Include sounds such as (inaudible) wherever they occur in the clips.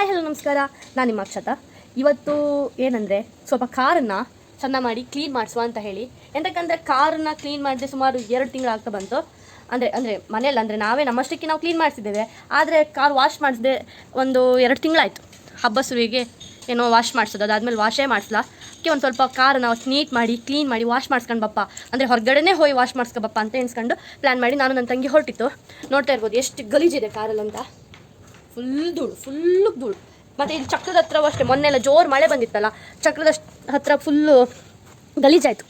Hi, hello, ನಮಸ್ಕಾರ. ನಾನು ನಿಮ್ಮ ಅಕ್ಷತಾ. ಇವತ್ತು ಏನಂದರೆ, ಸ್ವಲ್ಪ ಕಾರನ್ನು ಚೆಂದ ಮಾಡಿ ಕ್ಲೀನ್ ಮಾಡಿಸುವ ಅಂತ ಹೇಳಿ. ಎಂತಕ್ಕಂದರೆ, ಕಾರನ್ನು ಕ್ಲೀನ್ ಮಾಡಿದೆ ಸುಮಾರು ಎರಡು ತಿಂಗಳಾಗ್ತಾ ಬಂತು. ಅಂದರೆ ಅಂದರೆ ಮನೆಯಲ್ಲಿ, ಅಂದರೆ ನಾವೇ ನಮ್ಮಷ್ಟಕ್ಕೆ ನಾವು ಕ್ಲೀನ್ ಮಾಡಿಸಿದ್ದೇವೆ. ಆದರೆ ಕಾರ್ ವಾಶ್ ಮಾಡಿಸಿದೆ ಒಂದು ಎರಡು ತಿಂಗಳಾಯಿತು. ಹಬ್ಬ ಸುವಿಗೆ ಏನೋ ವಾಶ್ ಮಾಡಿಸೋದು, ಅದಾದಮೇಲೆ ವಾಶೇ ಮಾಡಿಸಲ್ಲ. ಅದಕ್ಕೆ ಒಂದು ಸ್ವಲ್ಪ ಕಾರನ್ನು ನೀಟ್ ಮಾಡಿ ಕ್ಲೀನ್ ಮಾಡಿ ವಾಶ್ ಮಾಡಿಸ್ಕೊಂಡು ಬಪ್ಪ. ಅಂದರೆ ಹೊರಗಡೆನೇ ಹೋಗಿ ವಾಶ್ ಮಾಡ್ಸ್ಕೊಬಪ್ಪ ಅಂತ ಎನ್ಸ್ಕೊಂಡು ಪ್ಲ್ಯಾನ್ ಮಾಡಿ ನಾನು ನನ್ನ ತಂಗಿ ಹೊರಟಿತ್ತು. ನೋಡ್ತಾ ಇರ್ಬೋದು, ಎಷ್ಟು ಗಲೀಜಿದೆ ಕಾರಲ್ಲಂತ. ಫುಲ್ ಧೂಳು ಫುಲ್ಲು ಧೂಳು. ಮತ್ತು ಇದು ಚಕ್ರದ ಹತ್ರ ಅಷ್ಟೇ ಮೊನ್ನೆಲ್ಲ ಜೋರು ಮಳೆ ಬಂದಿತ್ತಲ್ಲ ಚಕ್ರದ ಹತ್ರ ಫುಲ್ಲು ಗಲೀಜಾಯಿತು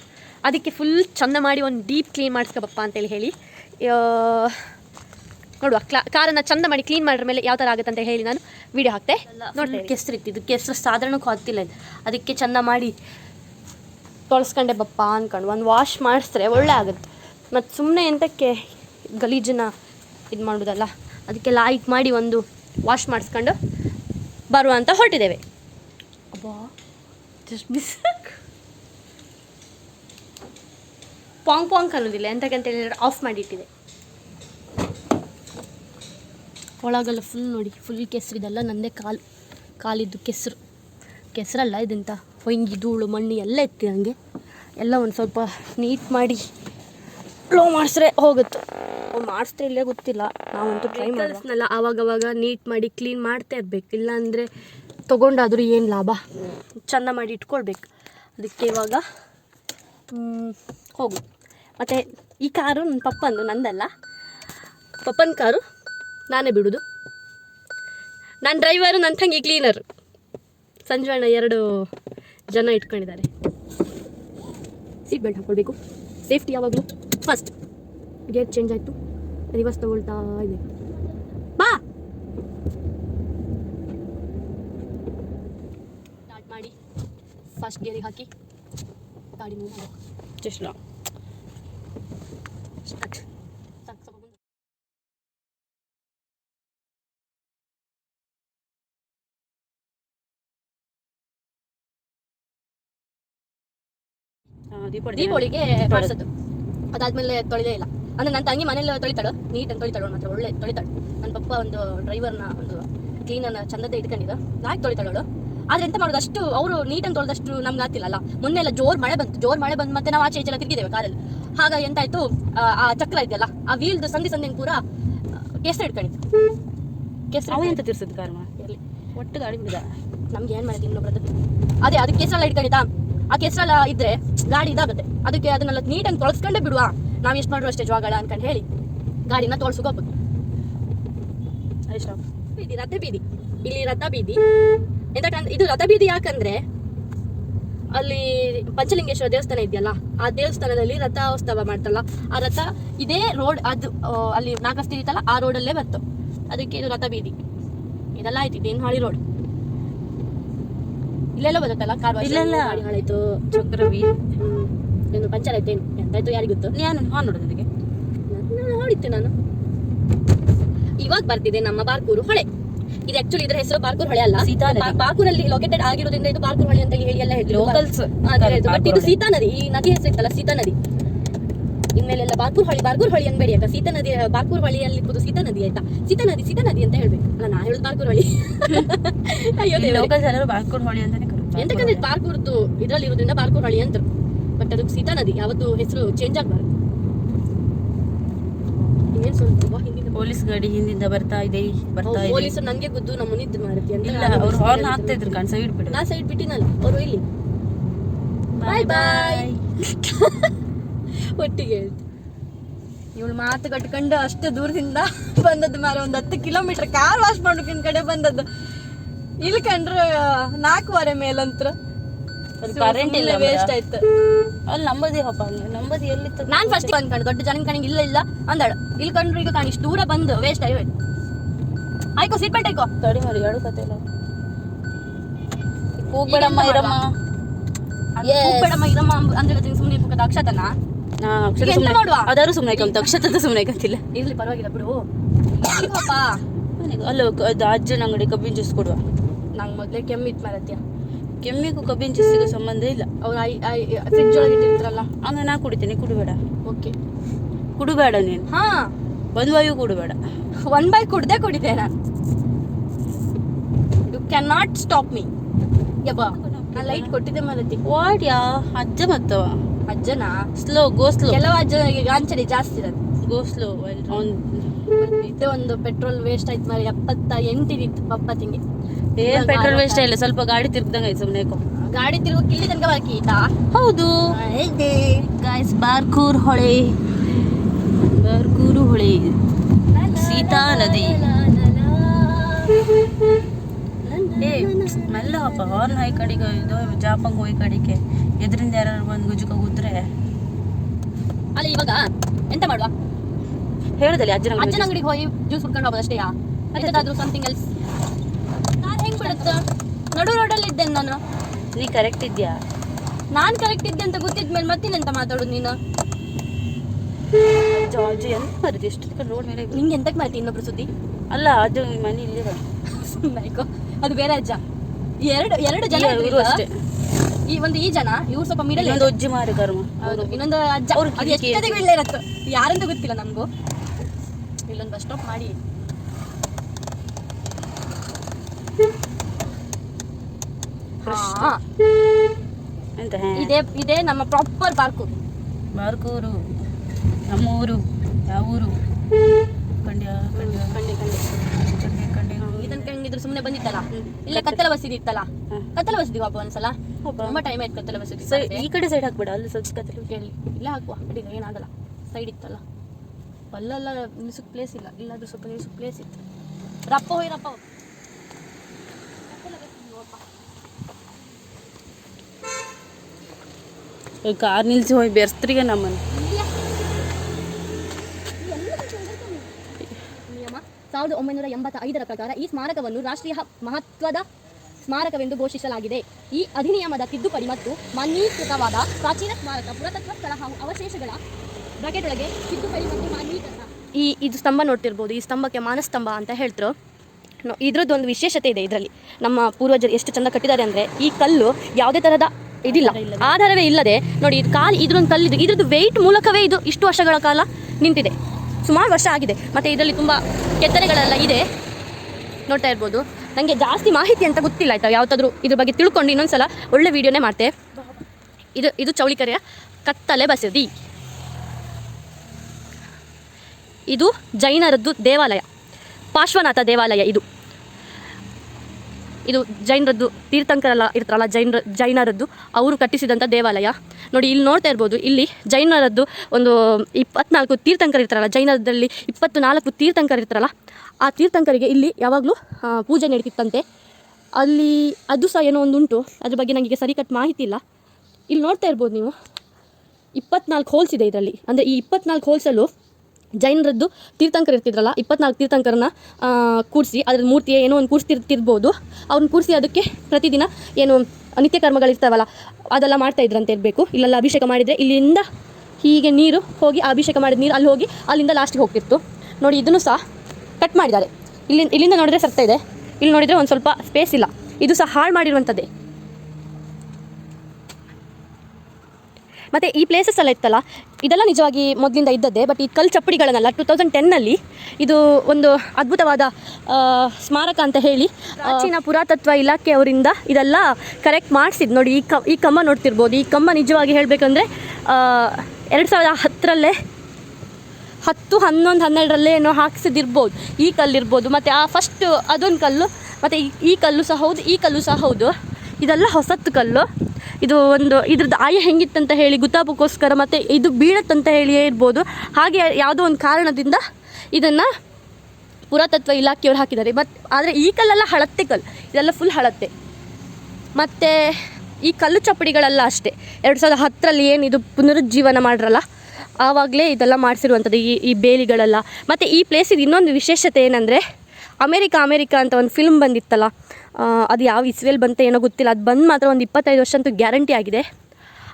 ಅದಕ್ಕೆ ಫುಲ್ ಚಂದ ಮಾಡಿ ಒಂದು ಡೀಪ್ ಕ್ಲೀನ್ ಮಾಡಿಸ್ಕೊಬಪ್ಪ ಅಂತೇಳಿ ಹೇಳಿ. ನೋಡುವ ಕ್ಲಾ ಕಾರನ್ನು ಚಂದ ಮಾಡಿ ಕ್ಲೀನ್ ಮಾಡಿದ ಮೇಲೆ ಯಾವ ಥರ ಆಗುತ್ತೆ ಅಂತ ಹೇಳಿ ನಾನು ವಿಡಿಯೋ ಹಾಕ್ತೆ. ನೋಡಿ ಕೆಸರು ಇತ್ತು. ಇದು ಕೆಸರು ಸಾಧಾರಣಕ್ಕೂ ಇದು. ಅದಕ್ಕೆ ಚಂದ ಮಾಡಿ ತೊಳಸ್ಕೊಂಡೆ ಬಪ್ಪ ಅಂದ್ಕೊಂಡು ಒಂದು ವಾಶ್ ಮಾಡಿಸಿದ್ರೆ ಒಳ್ಳೆ ಆಗುತ್ತೆ. ಮತ್ತು ಸುಮ್ಮನೆ ಎಂತಕ್ಕೆ ಗಲೀಜನ್ನ ಇದು ಮಾಡೋದಲ್ಲ ಅದಕ್ಕೆ ಲಾಯ್ಕ್ ಮಾಡಿ ಒಂದು ವಾಶ್ ಮಾಡಿಸ್ಕೊಂಡು ಬರುವ ಅಂತ ಹೊರಟಿದ್ದೇವೆ. ಅಬ್ಬಾ ಜಸ್ಟ್ ಮಿಸ್ ಪಾಂಗ್ ಪಾಂಗ್ ಅನ್ನೋದಿಲ್ಲ ಎಂತಕ್ಕಂತ ಹೇಳಿದ್ರೆ ಆಫ್ ಮಾಡಿಟ್ಟಿದೆ. ಒಳಗೆಲ್ಲ ಫುಲ್ ನೋಡಿ ಫುಲ್ ಕೆಸರು ಇದೆಲ್ಲ ನಂದೇ ಕಾಲು ಕಾಲಿದ್ದು ಕೆಸರು. ಕೆಸರಲ್ಲ ಇದಂತ? ಹೊಂಗಿ ಧೂಳು ಮಣ್ಣು ಎಲ್ಲ ಇತ್ತು ನನಗೆ ಎಲ್ಲ ಒಂದು ಸ್ವಲ್ಪ ನೀಟ್ ಮಾಡಿ ಫ್ಲೋ ಮಾಡಿಸ್ರೆ ಹೋಗುತ್ತೆ. ಮಾಡಿಸ್ತಾ ಇಲ್ಲೇ ಗೊತ್ತಿಲ್ಲ. ನಾವಂತೂ ಟ್ರೈ ಮಾಡಿಸ್ನಲ್ಲ ಆವಾಗವಾಗ ನೀಟ್ ಮಾಡಿ ಕ್ಲೀನ್ ಮಾಡ್ತಾ ಇರ್ಬೇಕು. ಇಲ್ಲ ಅಂದರೆ ತೊಗೊಂಡಾದರೂ ಏನು ಲಾಭ? ಚೆಂದ ಮಾಡಿ ಇಟ್ಕೊಳ್ಬೇಕು. ಅದಕ್ಕೆ ಇವಾಗ ಹೋಗು. ಮತ್ತು ಈ ಕಾರು ನನ್ನ ಪಪ್ಪಂದು ನಂದಲ್ಲ. ಪಪ್ಪನ ಕಾರು ನಾನೇ ಬಿಡೋದು. ನನ್ನ ಡ್ರೈವರು ನನ್ನ ತಂಗಿ ಕ್ಲೀನರು ಸಂಜವಣ್ಣ ಎರಡು ಜನ ಇಟ್ಕೊಂಡಿದ್ದಾರೆ. ಸೀಟ್ ಬೆಲ್ಟ್ ಹಾಕ್ಕೊಳ್ಬೇಕು ಸೇಫ್ಟಿ ಯಾವಾಗಲೂ ಫಸ್ಟ್ ಗೇರ್ ಚೇಂಜ್ ಆಯಿತು. ರಿವರ್ಸ್ ತಗೊಳ್ತಾ ಇದೆ. ಬಾ! ಸ್ಟಾರ್ಟ್ ಮಾಡಿ. ಫಸ್ಟ್ ಗೇರಿಗೆ ಹಾಕಿ. ಗಾಡಿ ಮೂವ್ ಮಾಡಿ ಜಸ್ಟ್ ಲಾ ಸ್ಟಾರ್ಟ್ ಸಾಕು ಸಾಕು ಬಂದು. ದೀಪಾವಳಿ ದೀಪಾವಳಿಗೆ ಮಾಡಿಸೋದು. ಅದಾದ್ಮೇಲೆ ತೊಳೆದೇ ಇಲ್ಲ. ಅಂದ್ರೆ ನನ್ನ ತಂಗಿ ಮನೇಲಿ ತೊಳಿತಾಳು. ನೀಟ್ ಅಂತ ತೊಳಿತಾಳು ಮಾತ್ರ ಒಳ್ಳೆ ತೊಳಿತಾಳು. ನನ್ನ ಪಪ್ಪ ಒಂದು ಡ್ರೈವರ್ನ ಒಂದು ಕ್ಲೀನನ್ನ ಚಂದದ ಇಟ್ಕೊಂಡಿದ್ದು. ನಾಲ್ಕು ತೊಳಿತಾಳು ಆದ್ರೆ ಎಂತ ಮಾಡೋದು ಅಷ್ಟು ಅವರು ನೀಟನ್ನು ತೊಳೆದಷ್ಟು ನಮ್ಗೆ ಆಗ್ತಿಲ್ಲಲ್ಲ ಮೊನ್ನೆ ಎಲ್ಲ ಜೋರ್ ಮಳೆ ಬಂತು ಜೋರ್ ಮಳೆ ಬಂದು ಮತ್ತೆ ನಾವು ಆಚೆ ಈಚೆಲ್ಲ ತಿರುಗಿದ್ದೇವೆ ಕಾರಲ್ಲಿ. ಹಾಗ ಎಂತಾಯ್ತು ಆ, ಚಕ್ರ ಇದೆಯಲ್ಲ ಆ ವೀಲ್ದು ಸಂಧಿ ಸಂಧಿ ಪೂರ ಕೆಸರು ಇಟ್ಕೊಂಡಿತ್ತು ಕೆಸರು ಎಂತ ತಿರ್ಸಿದ್ ಕಾರ್ಮ ಇರ್ಲಿ. ಒಟ್ಟು ಗಾಡಿ ಬಿಡಿದ? ನಮ್ಗೆ ಏನು ಮಾಡಿದ್ವಿ ಇನ್ನೊಬ್ರದ್ದು? ಅದೇ ಅದಕ್ಕೆ ಕೆಸರೆಲ್ಲ ಇಟ್ಕೊಂಡಿದ್ದ. ಆ ಕೆಸರೆಲ್ಲ ಇದ್ರೆ ಗಾಡಿ ಇದಾಗುತ್ತೆ. ಅದಕ್ಕೆ ಅದನ್ನೆಲ್ಲ ನೀಟಾಗಿ ತೊಳಸ್ಕೊಂಡೇ ಬಿಡುವ. ನಾವ್ ಎಷ್ಟು ಮಾಡ್ರು ಅಷ್ಟೇ ಜೋಗಳ ಅನ್ಕೊಂಡು ಹೇಳಿ. ಗಾಡಿನ ತೊಳಸ್ಕೊ ಹೋಗ್ಬೇಕು ಅಷ್ಟು ಬೀದಿ ರಥ ಬೀದಿ. ಇಲ್ಲಿ ರಥ ಬೀದಿ. ಎಂತಕಂದ್ರೆ ಇದು ರಥ ಬೀದಿ ಯಾಕಂದ್ರೆ ಅಲ್ಲಿ ಪಂಚಲಿಂಗೇಶ್ವರ ದೇವಸ್ಥಾನ ಇದೆಯಲ್ಲ ಆ ದೇವಸ್ಥಾನದಲ್ಲಿ ರಥೋತ್ಸವ ಮಾಡ್ತಲ್ಲ ಆ ರಥ ಇದೇ ರೋಡ್ ಅದು ಅಲ್ಲಿ ನಾಲ್ಕಸ್ತಿ ಇತ್ತಲ್ಲ ಆ ರೋಡಲ್ಲೇ ಬಂತು. ಅದಕ್ಕೆ ಇದು ರಥ ಬೀದಿ. ಇದೆಲ್ಲ ಆಯ್ತು ಇದೇನು ಹಾಳಿ ರೋಡ್ ಇಲ್ಲೆಲ್ಲ ಬರುತ್ತಲ್ಲ ಕಾರ್ ಇಲ್ಲೆಲ್ಲ. ಗಾಡಿ ಹಾಳಾಯ್ತು. ಚಕ್ರವಿ. ಏನು ಪಂಚರ್ ಆಯ್ತು ಏನು? ಎಂತಾಯ್ತು ಯಾರಿಗೆ ಗೊತ್ತು? ನಾನು ಹಾನ್ ನೋಡೋದು ನನಗೆ. ನಾನು ನೋಡಿತ್ತು ನಾನು. ಇವಾಗ ಬರ್ತಿದೆ ನಮ್ಮ ಬಾರ್ಕೂರು ಹೊಳೆ. ಇದು ಆಕ್ಚುಲಿ ಇದ್ರ ಹೆಸರು ಬಾರ್ಕೂರ್ ಹೊಳೆ ಅಲ್ಲ. ಸೀತಾ ನದಿ. ಬಾರ್ಕೂರಲ್ಲಿ ಲೊಕೇಟೆಡ್ ಆಗಿರೋದ್ರಿಂದ ಇದು ಬಾರ್ಕೂರ್ ಹೊಳೆ ಅಂತ ಹೇಳಿ ಎಲ್ಲ ಹೇಳಿದ್ರು ಬಟ್ ಇದು ಸೀತಾ ನದಿ. ಈ ನದಿ ಹೆಸರು ಇತ್ತಲ್ಲ ಸೀತಾ ನದಿ. ಇನ್ಮೇಲೆಲ್ಲ ಬಾರ್ಕೂರ್ ಹೊಳಿ ಬಾರ್ಕೂರ್ ಹೊಳಿ ಅನ್ಬೇಡಿ ಅಕ್ಕ ಸೀತಾ ನದಿ ಬಾರ್ಕೂರ್ ಹೊಳಿಯಲ್ಲಿ ಇರ್ಬೋದು ಸೀತಾ ನದಿ ಆಯ್ತಾ? ಸೀತಾ ನದಿ ಸೀತಾ ನದಿ ಅಂತ ಹೇಳ್ಬೇಕು. ಅಲ್ಲ ನಾ ಹೇಳುದು ಬಾರ್ಕೂರ್ ಹೊಳಿ. (laughs) ಅಯ್ಯೋ. ಲೋಕಲ್ ಜನರು ಬಾರ್ಕೂರ್ ಹೊಳಿ ಅಂತಾನೆ ಎಂತಕ್ಕಂದ್ರೆ ಬಾರ್ಕೂರ್ದು ಇದ್ರಲ್ಲಿ ಇರೋದ್ರಿಂದ ಬಾರ್ಕೂರ್ ಹೊಳಿ ಅಂತ ಬಟ್ ಅದಕ್ಕೆ ಸೀತಾ ನದಿ. ಯಾವತ್ತು ಹೆಸರು ಚೇಂಜ್ ಆಗ್ಬಾರ್ದು. ಇನ್ನೇನ್ ಸ್ವಲ್ಪ ಹಿಂದಿನ ಪೊಲೀಸ್ ಗಾಡಿ ಹಿಂದಿಂದ ಬರ್ತಾ ಇದೆ ಬರ್ತಾ ಇದೆ. ಪೊಲೀಸರು ನಂಗೆ ಗುದ್ದು ನಮ್ಮ ಮುನಿದ್ದು ಮಾರುತಿ ಅಂತ ಇಲ್ಲ ಅವ್ರು ಹಾರ್ನ್ ಹಾಕ್ತಾ ಇದ್ರು ಕಣ್ ಸೈಡ್ ಬಿಡು. ನಾ ಸೈಡ್ ಬಿಟ್ಟಿನಲ್ಲ ಅವರು ಇಲ್ಲಿ. ಬಾಯ್ ಬಾಯ್ (laughs) ಒಟ್ಟಿಗೆ ಹೇಳ್ತಿ ಇವಳು ಮಾತು ಕಟ್ಕೊಂಡು ಅಷ್ಟು ದೂರದಿಂದ ಬಂದದ್ದು ಮಾರ ಒಂದು ಹತ್ತು ಕಿಲೋಮೀಟರ್ ಕಾರ್ ವಾಶ್ ಮಾಡೋಕಿನ ಕಡೆ ಬಂದದ್ದು. ಇಲ್ಲಿ ಕಂಡ್ರೆ ನಾಲ್ಕುವರೆ ಮೇಲಂತ್ರ. ಕರೆಂಟ್ ಇಲ್ಲ ವೇಸ್ಟ್ ಆಯ್ತು. ಅಲ್ಲಿ ನಂಬದಿ ಹಬ್ಬ ನಂಬದಿ ಎಲ್ಲಿತ್ತು? ನಾನ್ ಫಸ್ಟ್ ಅನ್ಕೊಂಡು ದೊಡ್ಡ ಜನ ಕಣಿಗೆ ಇಲ್ಲ ಇಲ್ಲ ಅಂದಳು. ಇಲ್ಲಿ ಕಂಡ್ರು ಈಗ ಕಾಣಿ ಇಷ್ಟು ದೂರ ಬಂದು ವೇಸ್ಟ್ ಆಗಿ ಹೋಯ್ತು ಆಯ್ಕೋ ಸೀಟ್ ಬೆಲ್ಟ್ ಆಯ್ಕೋ. ತಡಿ ಮರಿ ಕತೆ ಇಲ್ಲ. ಹೋಗ್ಬೇಡಮ್ಮ ಇರಮ್ಮ ಬೇಡಮ್ಮ ಇರಮ್ಮ ಅಂದ್ರೆ ಸುಮ್ಮನೆ ಇರ್ಬೇಕದ ಅಕ್ಷತನ? ಅದಾರು ಸುಮ್ಮನೆ ಕಂತ ಅಕ್ಷತದ ಸುಮ್ಮನೆ ಕಂತಿಲ್ಲ ಇರ್ಲಿ ಪರವಾಗಿಲ್ಲ ಬಿಡು. ಅಲ್ಲ ಅಜ್ಜನ ಅಂಗಡಿ ಕಬ್ಬಿನ ಜ್ಯೂಸ್ ಕೊಡುವ. ನಂಗೆ ಮೊದಲೇ ಕೆಮ್ಮಿತ್ ಮರತ್ಯ. ಕೆಮ್ಮಿಗೂ ಕಬ್ಬಿನ ಜ್ಯೂಸಿಗೂ ಸಂಬಂಧ ಇಲ್ಲ. ಅವ್ರು ಐ ಐ ಫ್ರಿಜ್ ಒಳಗೆ ಇಟ್ಟಿರ್ತಾರಲ್ಲ ಹಂಗ ನಾ ಕುಡಿತೀನಿ ಕುಡಬೇಡ. ಓಕೆ. ಕುಡಿಬೇಡ ನೀನು. ಹಾ. ಬಂದ್ವಾಯು ಕುಡಿಬೇಡ. ಒನ್ ಬೈ ಕುಡ್ದೆ ಕುಡಿದೆ ನಾನು. You can not stop me ಯಬ್ಬಾ ನಾನು ಲೈಟ್ ಕೊಟ್ಟಿದ್ದೆ ಮರತಿ ವಾಡ್ಯಾ ಅಜ್ಜ ಮತ್ತವ ಅಜ್ಜನಾ? ಸ್ಲೋ ಗೋ ಸ್ಲೋ ಕೆಲವು ಅಜ್ಜನಿಗೆ ಗಾಂಚಲಿ ಜಾಸ್ತಿ ಇರೋದು. ಗೋ ಸ್ಲೋ ಇದೇ ಒಂದು ಪೆಟ್ರೋಲ್ ವೇಸ್ಟ್ ಆಯ್ತು ಮಾರಿ ಎಪ್ಪತ್ತ ಎಂಟಿದಿತ್ತು ಪಪ್ಪ ತಿಂಗೆ ಏನ್ ಪೆಟ್ರೋಲ್ ವೇಸ್ಟ್ ಇಲ್ಲ ಸ್ವಲ್ಪ ಗಾಡಿ ತಿರ್ಗ್ದಂಗ ಆಯ್ತು ಸುಮ್ಮನೆ ಗಾಡಿ ತಿರುಗೋ ಇಲ್ಲಿ ತನಕ ಬಾಕಿ ಇತ್ತಾ ಹೌದು. ಗಾಯ್ಸ್ ಬಾರ್ಕೂರ್ ಹೊಳೆ. ಬಾರ್ಕೂರು ಹೊಳೆ. ಸೀತಾ ನದಿ. ಏ ಮೆಲ್ಲಪ್ಪ ಹಾರ್ನ್ ಹೈ ಕಡೆಗೆ ಇದು ಜಾಪಂಗ್ ಹೋಯ್ ಕಡೆಗೆ. ಎದ್ರಿಂದ ಯಾರು ಬಂದು ಗುಜುಕ ಕೂತ್ರೆ ಅಲ್ಲ ಇವಾಗ ಎಂತ ಮಾಡುವ? ಹೇಳ್ದಲ್ಲ ಅಜ್ಜನ ಅಜ್ಜನ ಅಂಗಡಿ ಅಂಗಡಿಗೆ ಹೋಗಿ ಜ್ಯೂಸ್ ಕುಡ್ಕೊಂಡು ಹೋಗೋದು ಅಷ್ಟೇಯಾ ಅದಾದ್ರೂ ಸಮಥಿಂಗ್ ಎಲ್ಸ್ ಕಾರ್ ಹೆಂಗ್ ಬಿಡುತ್ತ? ನಡು ರೋಡಲ್ಲಿ ಇದ್ದೇನೆ ನಾನು. ನೀ ಕರೆಕ್ಟ್ ಇದ್ಯಾ ನಾನು ಕರೆಕ್ಟ್ ಇದ್ದೆ ಅಂತ ಗೊತ್ತಿದ್ಮೇಲೆ ಮತ್ತಿನೆಂತ ಮಾತಾಡೋದು ನೀನು? ಜಾರ್ಜ್ ಎಂತ ಬರುತ್ತೆ ಎಷ್ಟು ರೋಡ್ ಮೇಲೆ. ನಿಂಗೆ ಎಂತಕ್ಕೆ ಮಾಹಿತಿ ಇನ್ನೊಬ್ರು ಸುದ್ದಿ? ಅಲ್ಲ ಅದು ಮನೆ ಇಲ್ಲಿ ಸುಮ್ಮನೆ ಅದು ಬೇರೆ ಅಜ್ಜ. ಎರಡು ಎರಡು ಜನ ಇವರು ಅಷ್ಟೇ. ಈ ಒಂದು ಈ ಜನ ಇವ್ರು ಸ್ವಲ್ಪ ಮಿಡಲ್ ಇನ್ನೊಂದು ಅಜ್ಜಿ ಮಾರಿ ಕರ್ಮ. ಹೌದು ಇನ್ನೊಂದು ಅಜ್ಜ. ಅವ್ರು ಇರತ್ತು ಯಾರಂತ ಗೊತ್ತಿಲ್ಲ ನಮಗೂ. ಬಸ್ ಸ್ಟಾಪ್ ಮಾಡಿ. ಇದೇ ಇದೇ ನಮ್ಮ ಪ್ರಾಪರ್ ಬಾರ್ಕೂರು ಬಾರ್ಕೂರು ನಮ್ಮೂರು ಯಾವ ಊರು ಕಂಡ್ಯಾ ಕಂಡ್ಯಾ ಕಂಡೆ ಕಂಡೆ ಕಂಡೆ ಕಂಡೆ ಇದನ್ ಕಂಗಿದ್ರು ಸುಮ್ಮನೆ ಬಂದಿತ್ತಲ್ಲ? ಇಲ್ಲ ಕತ್ತಲ. ಬಸಿದಿ ಇತ್ತಲ್ಲ ಕತ್ತಲ ಬಸಿದಿ ಇದೀವಪ್ಪ ಒಂದ್ಸಲ? ಸಲ ತುಂಬಾ ಟೈಮ್ ಆಯ್ತು ಕತ್ತಲ ಬಸಿದಿ ಈ ಕಡೆ ಸೈಡ್ ಹಾಕ್ಬೇಡ ಅಲ್ಲಿ ಸ್ವಲ್ಪ ಕತ್ತಲ ಇಲ್ಲ ಹಾಕುವ. ಅಡಿಗೆ ಏನಾಗಲ್ಲ ಸೈಡ್ ಇತ್ತಲ್ಲ. ಅಲ್ಲೆಲ್ಲ, ನಿಲ್ಸಕ್ ಪ್ಲೇಸ್ ಇಲ್ಲ. ಇಲ್ಲಾದ್ರೂ ಸ್ವಲ್ಪ ನಿಲ್ಸಕ್ ಪ್ಲೇಸ್ ಇತ್ತು. ರಪ್ಪ ಹೋಯ್ ರಪ್ಪ ಹೋಯ್. ಕಾರ್ ನಿಲ್ಸಿ ಹೋಗಿ ಬೆರ್ಸ್ತ್ರಿಗೆ ನಮ್ಮನ್ನು ಸಾವಿರದ ಒಂಬೈನೂರ ಎಂಬತ್ತ ಐದರ ಪ್ರಕಾರ ಈ ಸ್ಮಾರಕವನ್ನು ರಾಷ್ಟ್ರೀಯ ಮಹತ್ವದ ಸ್ಮಾರಕವೆಂದು ಘೋಷಿಸಲಾಗಿದೆ. ಈ ಅಧಿನಿಯಮದ ತಿದ್ದುಪಡಿ ಮತ್ತು ಮಾನ್ಯೀಕೃತವಾದ ಪ್ರಾಚೀನ ಸ್ಮಾರಕ ಪುರಾತತ್ವ ಸ್ಥಳ ಹಾಗೂ ಅವಶೇಷಗಳ ಈ ಇದು ಸ್ತಂಭ ನೋಡ್ತಿರ್ಬೋದು, ಈ ಸ್ತಂಭಕ್ಕೆ ಮಾನಸ್ತಂಭ ಅಂತ ಹೇಳ್ತರು ನೋ- ಇದ್ರದ್ದು ಒಂದು ವಿಶೇಷತೆ ಇದೆ ಇದರಲ್ಲಿ. ನಮ್ಮ ಪೂರ್ವಜರು ಎಷ್ಟು ಚಂದ ಕಟ್ಟಿದ್ದಾರೆ ಅಂದರೆ ಈ ಕಲ್ಲು ಯಾವುದೇ ತರಹದ ಇದಿಲ್ಲ. ಆಧಾರವೇ ಇಲ್ಲದೆ ನೋಡಿ, ಇದು ಕಾಲು, ಇದ್ರೊಂದು ಕಲ್ಲಿದ್ದು ಇದ್ರದ್ದು ವೆಯ್ಟ್ ಮೂಲಕವೇ ಇದು ಇಷ್ಟು ವರ್ಷಗಳ ಕಾಲ ನಿಂತಿದೆ. ಸುಮಾರು ವರ್ಷ ಆಗಿದೆ, ಮತ್ತು ಇದರಲ್ಲಿ ತುಂಬ ಕೆತ್ತನೆಗಳೆಲ್ಲ ಇದೆ. ನೋಡ್ತಾ ಇರ್ಬೋದು. ನನಗೆ ಜಾಸ್ತಿ ಮಾಹಿತಿ ಅಂತ ಗೊತ್ತಿಲ್ಲ, ಆಯ್ತಾ? ಯಾವುದಾದ್ರೂ ಇದ್ರ ಬಗ್ಗೆ ತಿಳ್ಕೊಂಡು ಇನ್ನೊಂದ್ಸಲ ಒಳ್ಳೆ ವಿಡಿಯೋನೇ ಮಾಡ್ತೆ. ಇದು ಇದು ಚೌಳಿಕರೆಯ ಕತ್ತಲೆ ಬಸದಿ. ಇದು ಜೈನರದ್ದು ದೇವಾಲಯ, ಪಾರ್ಶ್ವನಾಥ ದೇವಾಲಯ ಇದು. ಇದು ಜೈನರದ್ದು ತೀರ್ಥಂಕರೆಲ್ಲ ಇರ್ತಾರಲ್ಲ ಜೈನರ ಜೈನರದ್ದು ಅವರು ಕಟ್ಟಿಸಿದಂಥ ದೇವಾಲಯ. ನೋಡಿ, ಇಲ್ಲಿ ನೋಡ್ತಾ ಇರ್ಬೋದು, ಇಲ್ಲಿ ಜೈನರದ್ದು ಒಂದು ಇಪ್ಪತ್ನಾಲ್ಕು ತೀರ್ಥಂಕರ ಇರ್ತಾರಲ್ಲ ಜೈನರದಲ್ಲಿ ಇಪ್ಪತ್ತು ನಾಲ್ಕು ತೀರ್ಥಂಕರು ಇರ್ತಾರಲ್ಲ, ಆ ತೀರ್ಥಂಕರಿಗೆ ಇಲ್ಲಿ ಯಾವಾಗಲೂ ಪೂಜೆ ನಡೀತಿತ್ತಂತೆ. ಅಲ್ಲಿ ಅದು ಸಹ ಏನೋ ಒಂದು ಉಂಟು ಅದ್ರ ಬಗ್ಗೆ ನನಗೆ ಸರಿ ಕಟ್ ಮಾಹಿತಿ ಇಲ್ಲ. ಇಲ್ಲಿ ನೋಡ್ತಾ ಇರ್ಬೋದು ನೀವು, ಇಪ್ಪತ್ನಾಲ್ಕು ಹೋಲ್ಸ್ ಇದೆ ಇದರಲ್ಲಿ. ಅಂದರೆ ಈ ಇಪ್ಪತ್ನಾಲ್ಕು ಹೋಲ್ಸಲ್ಲೂ ಜೈನರದ್ದು ತೀರ್ಥಂಕರ್ ಇರ್ತಿದ್ರಲ್ಲ, ಇಪ್ಪತ್ನಾಲ್ಕು ತೀರ್ಥಂಕರನ್ನ ಕೂರಿಸಿ ಅದ್ರ ಮೂರ್ತಿ ಏನೋ ಒಂದು ಕೂರಿಸ್ತಿರ್ತಿರ್ಬೋದು ಅವ್ರನ್ನ ಕೂರಿಸಿ ಅದಕ್ಕೆ ಪ್ರತಿದಿನ ಏನು ನಿತ್ಯ ಕರ್ಮಗಳಿರ್ತಾವಲ್ಲ ಅದೆಲ್ಲ ಮಾಡ್ತಾ ಇದ್ರಂತ ಇರಬೇಕು ಇಲ್ಲೆಲ್ಲ ಅಭಿಷೇಕ ಮಾಡಿದರೆ ಇಲ್ಲಿಂದ ಹೀಗೆ ನೀರು ಹೋಗಿ ಅಭಿಷೇಕ ಮಾಡಿದ ನೀರು ಅಲ್ಲಿ ಹೋಗಿ ಅಲ್ಲಿಂದ ಲಾಸ್ಟಿಗೆ ಹೋಗ್ತಿತ್ತು. ನೋಡಿ, ಇದನ್ನು ಸಹ ಕಟ್ ಮಾಡಿದ್ದಾರೆ. ಇಲ್ಲಿ ಇಲ್ಲಿಂದ ನೋಡಿದ್ರೆ ಸರ್ತಾ ಇದೆ. ಇಲ್ಲಿ ನೋಡಿದರೆ ಒಂದು ಸ್ವಲ್ಪ ಸ್ಪೇಸ್ ಇಲ್ಲ. ಇದು ಸಹ ಹಾಳು ಮಾಡಿರುವಂಥದ್ದೇ ಮತ್ತು ಈ ಪ್ಲೇಸಸ್ ಎಲ್ಲ ಇತ್ತಲ್ಲ, ಇದೆಲ್ಲ ನಿಜವಾಗಿ ಮೊದಲಿಂದ ಇದ್ದದ್ದೇ ಬಟ್ ಈ ಕಲ್ಲು ಚಪ್ಪಡಿಗಳನ್ನೆಲ್ಲ ಟೂ ತೌಸಂಡ್ ಟೆನ್ನಲ್ಲಿ ಇದು ಒಂದು ಅದ್ಭುತವಾದ ಸ್ಮಾರಕ ಅಂತ ಹೇಳಿ ಪ್ರಾಚೀನ ಪುರಾತತ್ವ ಇಲಾಖೆಯವರಿಂದ ಇದೆಲ್ಲ ಕರೆಕ್ಟ್ ಮಾಡಿಸಿದ್ದು ನೋಡಿ, ಈ ಕ, ಈ ಕಂಬ ನೋಡ್ತಿರ್ಬೋದು. ಈ ಕಂಬ ನಿಜವಾಗಿ ಹೇಳಬೇಕಂದ್ರೆ ಎರಡು ಸಾವಿರದ ಹತ್ತರಲ್ಲೇ, ಹತ್ತು, ಹನ್ನೊಂದು, ಹನ್ನೆರಡರಲ್ಲೇ ಏನೋ ಹಾಕ್ಸಿದಿರ್ಬೋದು. ಈ ಕಲ್ಲಿರ್ಬೋದು, ಮತ್ತು ಆ ಫಸ್ಟ್ ಅದೊಂದು ಕಲ್ಲು, ಮತ್ತು ಈ ಕಲ್ಲು ಸಹ ಹೌದು, ಈ ಕಲ್ಲು ಸಹ ಹೌದು. ಇದೆಲ್ಲ ಹೊಸತ್ತು ಕಲ್ಲು. ಇದು ಒಂದು ಇದ್ರದ್ದು ಆಯ ಹೆಂಗಿತ್ತಂತ ಹೇಳಿ ಗೊತ್ತಾಗೋಕ್ಕೋಸ್ಕರ ಮತ್ತು ಇದು ಬೀಳತ್ತಂತ ಹೇಳಿಯೇ ಇರ್ಬೋದು. ಹಾಗೆ ಯಾವುದೋ ಒಂದು ಕಾರಣದಿಂದ ಇದನ್ನು ಪುರಾತತ್ವ ಇಲಾಖೆಯವರು ಹಾಕಿದ್ದಾರೆ. ಬಟ್ ಆದರೆ ಈ ಕಲ್ಲೆಲ್ಲ ಹಳತ್ತೆ ಕಲ್ಲು. ಇದೆಲ್ಲ ಫುಲ್ ಹಳತ್ತೆ. ಮತ್ತು ಈ ಕಲ್ಲು ಚಪ್ಪಡಿಗಳೆಲ್ಲ ಅಷ್ಟೇ. ಎರಡು ಸಾವಿರದ ಹತ್ತರಲ್ಲಿ ಏನು ಇದು ಪುನರುಜ್ಜೀವನ ಮಾಡ್ರಲ್ಲ? ಆವಾಗಲೇ ಇದೆಲ್ಲ ಮಾಡಿಸಿರುವಂಥದ್ದು ಈ ಈ ಬೇಲಿಗಳೆಲ್ಲ. ಮತ್ತು ಈ ಪ್ಲೇಸಿಗೆ ಇನ್ನೊಂದು ವಿಶೇಷತೆ ಏನಂದರೆ ಅಮೇರಿಕಾ ಅಮೇರಿಕಾ ಅಂತ ಒಂದು ಫಿಲ್ಮ್ ಬಂದಿತ್ತಲ್ಲ ಅದು ಯಾವ ಇಸ್ರೇಲ್ ಬಂತ ಏನೋ ಗೊತ್ತಿಲ್ಲ. ಅದು ಬಂದು ಮಾತ್ರ ಒಂದು ಇಪ್ಪತ್ತೈದು ವರ್ಷ ಅಂತೂ ಗ್ಯಾರಂಟಿ ಆಗಿದೆ.